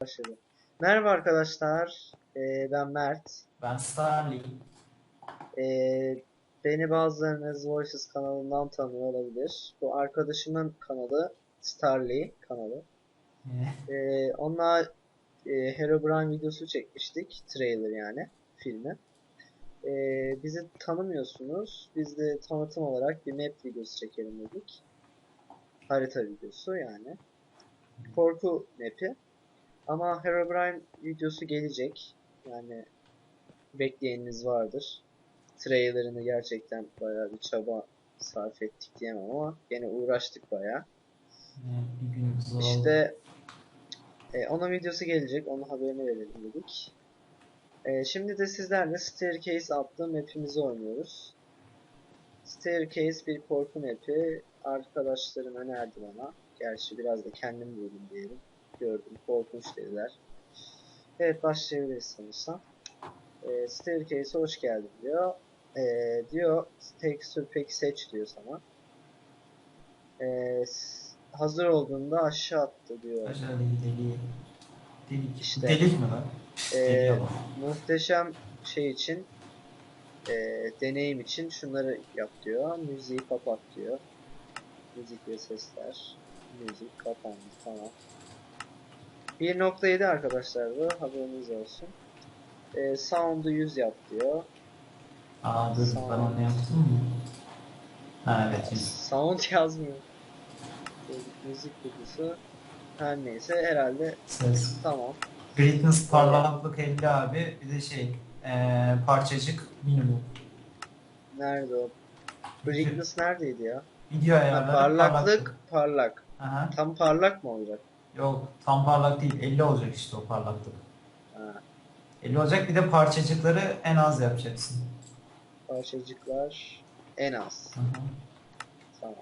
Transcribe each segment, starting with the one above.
Başladı. Merhaba arkadaşlar. Ee, ben Mert. Ben Starly. Ee, beni bazılarınız Voices kanalından tanıyor olabilir. Bu arkadaşımın kanalı Starly kanalı. Ee, onunla e, Herobrine videosu çekmiştik. Trailer yani filmi. Ee, bizi tanımıyorsunuz. Biz de tanıtım olarak bir map videosu çekelim dedik. Harita videosu yani. Korku map'i. Ama Herobrine videosu gelecek. Yani bekleyeniniz vardır. Trailerını gerçekten bayağı bir çaba sarf ettik diyemem ama gene uğraştık bayağı. bir gün zor. İşte e, onun videosu gelecek. Onun haberini verelim dedik. E, şimdi de sizlerle Staircase adlı map'imizi oynuyoruz. Staircase bir korku map'i. Arkadaşlarım önerdi bana. Gerçi biraz da kendim buldum diyelim. Gördüm. Korkunç dediler. Evet başlayabiliriz sanırsam. E, Staircase'e hoş geldin diyor. E, diyor texture peki seç diyor sana. E, hazır olduğunda aşağı attı diyor. Aşağı deli deli. Delik. İşte. Delik mi lan? Ee, adam. muhteşem şey için e, deneyim için şunları yap diyor. Müziği kapat diyor. Müzik ve sesler. Müzik kapandı tamam. 1.7 arkadaşlar bu haberiniz olsun. E, sound'u 100 yap diyor. Aa dur Sağ ben onu yaptım mı? Ha evet. Sound yazmıyor. E, müzik kutusu. Her neyse herhalde Ses. tamam. Greatness parlaklık 50 abi. Bir de şey eee parçacık minimum. Nerede o? Brightness neredeydi ya? Video Ha, ayarları parlaklık parlak. Aha. Tam parlak mı olacak? Yok tam parlak değil 50 olacak işte o parlaklık. Ha, 50 olacak bir de parçacıkları en az yapacaksın. parçacıklar en az. Hı hı. Tamam.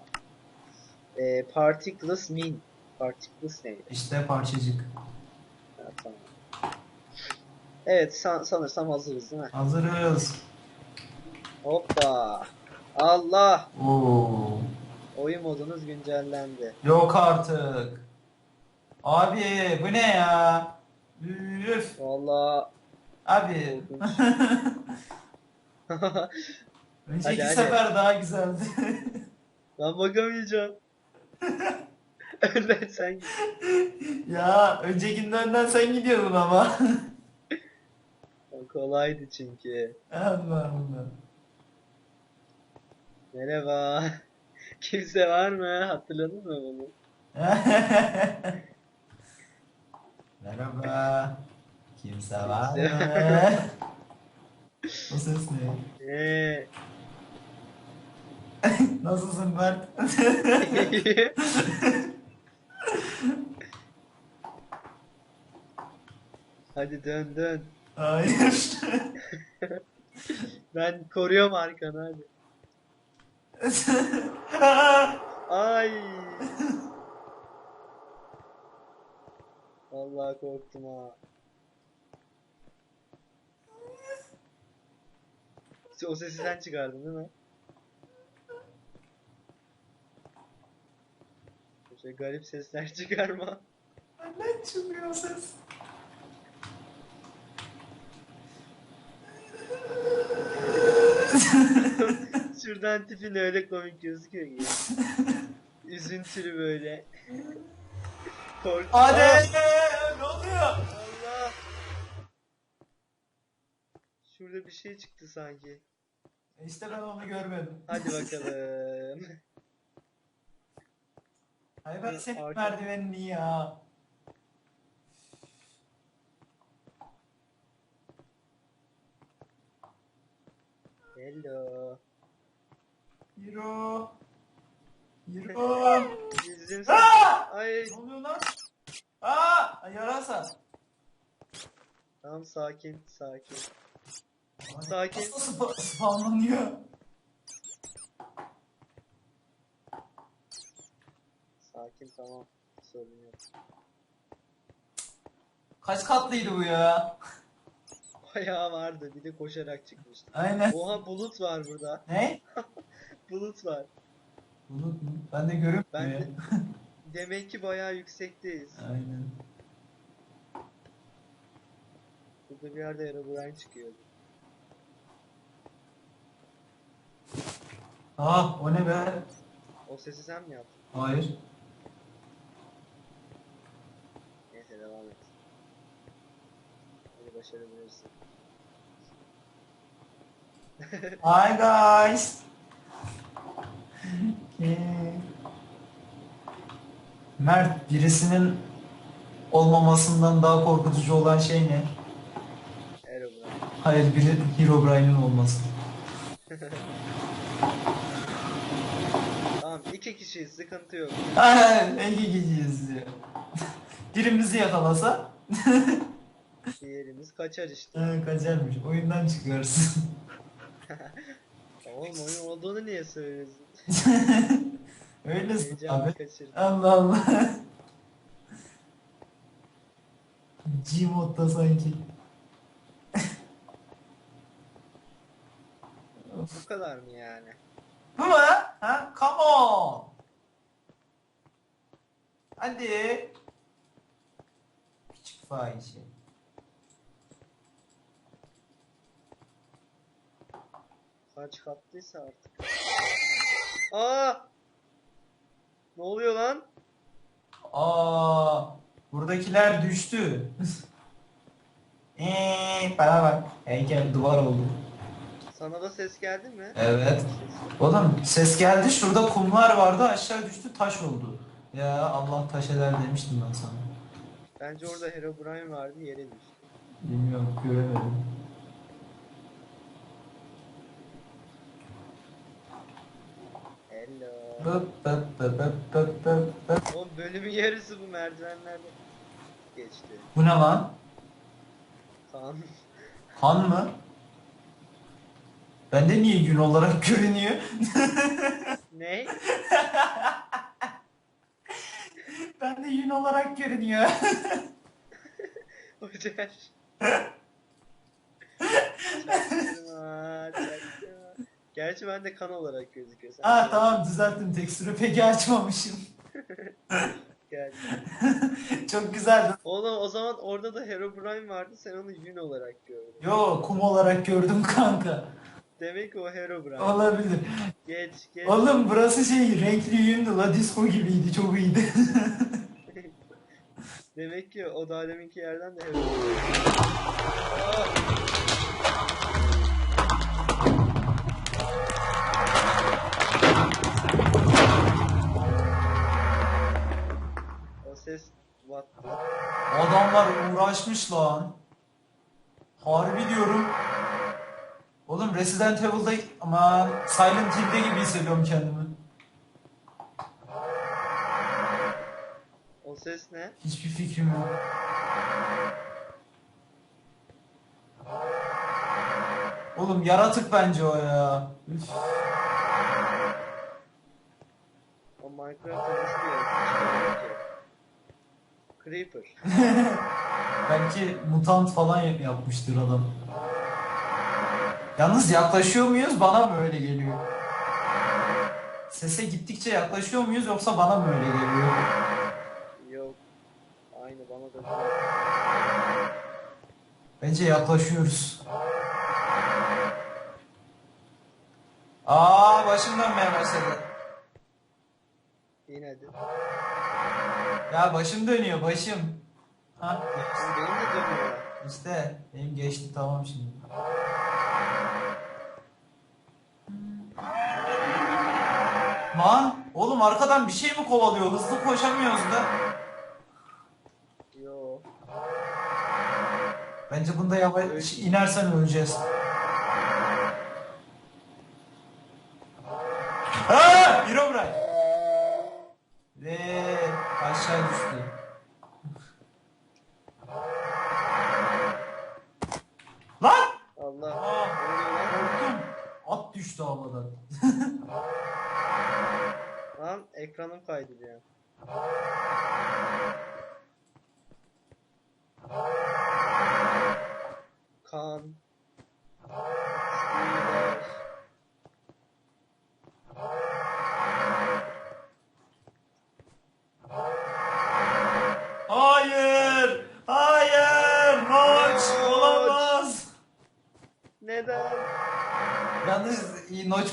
Ee, particles mean. Particles neydi? İşte parçacık. Ha, tamam. Evet san- sanırsam hazırız değil mi? Hazırız. Hoppa. Allah. Oo. Oyun modunuz güncellendi. Yok artık. Abi bu ne ya? Üf. Valla. Abi. Önceki hadi. sefer daha güzeldi. ben bakamayacağım. Önden sen git. ya öncekinden önden sen gidiyordun ama. O kolaydı çünkü. Allah Allah. Merhaba. Kimse var mı? Hatırladın mı bunu? Merhaba. Kimse var mı? o ses ne? Eee. Nasılsın Mert? Hadi dön dön. Hayır. Ben koruyorum arkanı hadi. Ay. Vallahi korktum ha. O sesi sen çıkardın değil mi? Şöyle garip sesler çıkarma. Ne çıkıyor ses? Şuradan tipin öyle komik gözüküyor ki. Üzüntülü böyle. Kork. Hadi! Ne oluyor? Allah. Şurada bir şey çıktı sanki. İşte ben onu görmedim. Hadi bakalım. Hayır ben senin arka- merdivenini ya. Hello. Yürü. Yürü. Yüzüm Aa! Ay. Ne oluyor lan? Aa! Yarasa. Tamam sakin sakin. Sakin. Nasıl spa- spamlanıyor? Sakin tamam. Sorun yok. Kaç katlıydı bu ya? Bayağı vardı. Bir de koşarak çıkmıştı. Aynen. Oha bulut var burada. Ne? Bulut var. Bulut mu? Ben de görünmüyor. Ben de- Demek ki bayağı yüksekteyiz. Aynen. Burada bir yerde Herobrine çıkıyordu. Ah o ne be? O sesi sen mi yaptın? Hayır. Neyse devam et. Hadi başarabilirsin. Hi guys. Okay. Mert birisinin olmamasından daha korkutucu olan şey ne? Herobrine. Hayır biri Herobrine'in olması. Tamam iki kişiyiz sıkıntı yok. Aynen 50 kişiyiz diyor. Birimizi yakalasa Diğerimiz kaçar işte. ha, kaçarmış. Oyundan çıkarsın. Tamam oyun olduğunu niye söylüyorsun? Öylesin Heyecanı abi. kaçırdım. Allah Allah. Gmod'da sanki. Bu kadar mı yani? Bu mu? Ha? Come on. Hadi. Küçük fahişe. Kaç kattıysa artık. Aa! Ne oluyor lan? Aa, buradakiler düştü. Eee, bana bak. Heykel duvar oldu. Sana da ses geldi mi? Evet. Oğlum ses geldi şurada kumlar vardı aşağı düştü taş oldu. Ya Allah taş eder demiştim ben sana. Bence orada Herobrine vardı yere düştü. Bilmiyorum göremedim. Hello. Bıp bıp bıp bıp bıp bıp bıp. Oğlum bölümün yarısı bu merdivenlerde geçti. Bu ne lan? Kan. Han mı? Bende niye gün olarak görünüyor? ne? Bende yün olarak görünüyor. Hoca. Gerçi bende kan olarak gözüküyor. Sen ha tamam düzelttim tekstürü peki açmamışım. Gel. Çok güzeldi. Oğlum o zaman orada da Herobrine vardı sen onu Yun olarak gördün. Yo kum olarak gördüm kanka. Demek ki o Herobrine. Olabilir. Geç geç. Oğlum burası şey renkli yündü la disco gibiydi çok iyiydi. Demek ki o daha deminki yerden de Herobrine. Aa! Ses wattı. Adamlar uğraşmış lan. Harbi diyorum. Oğlum Resident Evil'da ama Silent Hill'de gibi hissediyorum kendimi. O ses ne? Hiçbir fikrim yok. Oğlum yaratık bence o ya. Üf. O Minecraft'ta nasıl bir yaratık? Creeper. Belki mutant falan yap- yapmıştır adam. Yalnız yaklaşıyor muyuz? Bana mı öyle geliyor? Sese gittikçe yaklaşıyor muyuz yoksa bana mı öyle geliyor? Yok. Aynı bana da. Bence yaklaşıyoruz. Aa başım dönmeye başladı. Yine hadi. Ya başım dönüyor başım. Ha Şimdi benim de dönüyor. işte benim geçti tamam şimdi. Lan oğlum arkadan bir şey mi kovalıyor? Hızlı koşamıyoruz da. Yo. Bence bunda yavaş inersen öleceğiz. Aa! Herobrine. Ve aşağı düştü. Lan! Allah. Aa, korktum. At düştü havadan. Lan ekranım. Kan.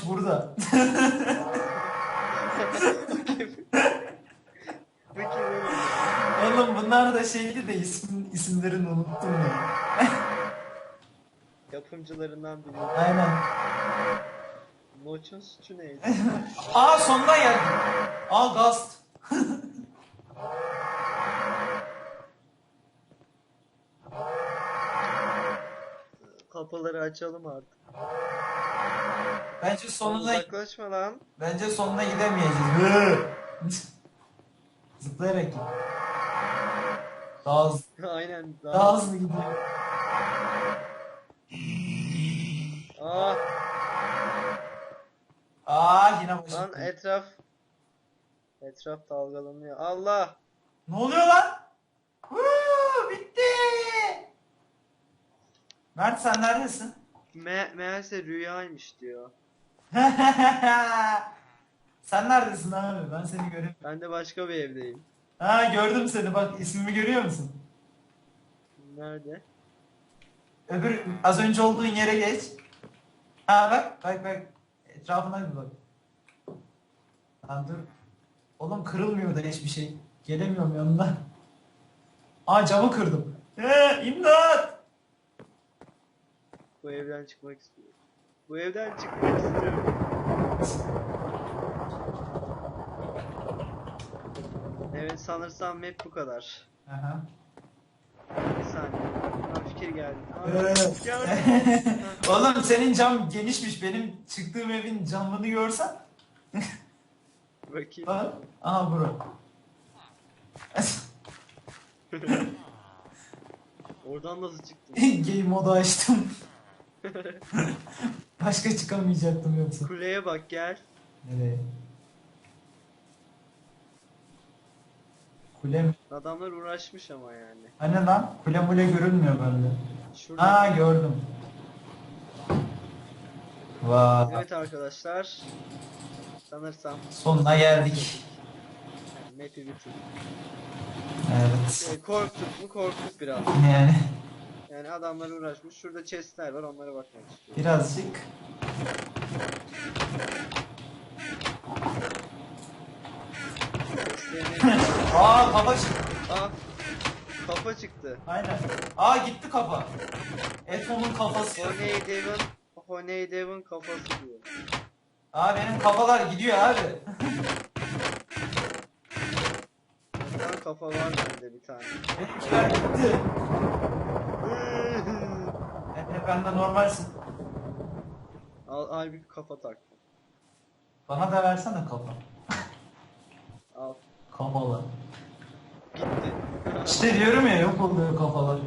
Burada. Oğlum? Bunlar da şeydi de isim, isimlerini unuttum ya. Yapımcılarından biri. Aynen. Noç'un suçu neydi? Aa sonuna geldim. Aa Gast. Kapıları açalım artık. Bence sonuna Uzaklaşma lan. bence sonuna gidemeyeceğiz. Zıplayarak git. Daha hızlı, Aynen. daha hızlı gidiyor. Aa, Aa yine lan başladı. etraf. Etraf dalgalanıyor. Allah. Ne oluyor lan? Woo, bitti. Mert sen neredesin? Me meğerse rüyaymış diyor. sen neredesin abi? Ben seni göremiyorum. Ben de başka bir evdeyim. Ha gördüm seni bak ismimi görüyor musun? Nerede? Öbür az önce olduğun yere geç. Ha bak bak bak. Etrafına bir bak. Lan dur. Oğlum kırılmıyor da hiçbir şey. Gelemiyorum yanına. Aa camı kırdım. Ee, imdat! Bu evden çıkmak istiyorum. Bu evden çıkmak istiyorum. Evet sanırsam map bu kadar. Aha. Bir saniye. Bana fikir geldi. Aa, Evet. Oğlum senin cam genişmiş. Benim çıktığım evin camını görsen. Bakayım. Bak. Aha bura. Oradan nasıl çıktın? Game modu açtım. Başka çıkamayacaktım yoksa. Kuleye bak gel. Nereye? Kule mi? Adamlar uğraşmış ama yani. Hani lan? Kule mule görünmüyor bende. Şurada. Aa gördüm. Vay. Evet arkadaşlar. Sanırsam Sonuna geldik. yani map'i bitirdik. Evet. Ee, korktuk mu korktuk biraz. Yani Yani adamlar uğraşmış. Şurada chestler var onlara bakmak istiyorum. birazcık Aa kafa çıktı. Aa, kafa çıktı. Aynen. Aa gitti kafa. Eto'nun kafası. Honey Devon, Honey Devon kafası diyor. Aa benim kafalar gidiyor abi. Tane kafa var bende bir tane. Benimkiler gitti. Efe ben de normalsin. al, al bir kafa tak. Bana da versene kafa. Al. Kafalar. Gitti. İşte diyorum ya yok oluyor kafalar.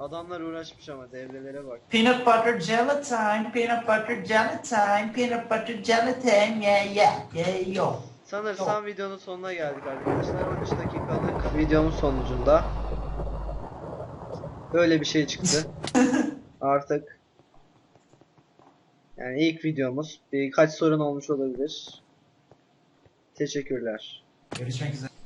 Adamlar uğraşmış ama devrelere bak. Peanut butter jelly time, peanut butter jelly time, peanut butter jelly time, yeah yeah, yeah yo. Sanırsam videonun sonuna geldik arkadaşlar. 13 dakikalık videonun sonucunda böyle bir şey çıktı. Artık yani ilk videomuz. Birkaç sorun olmuş olabilir. Teşekkürler. Görüşmek üzere.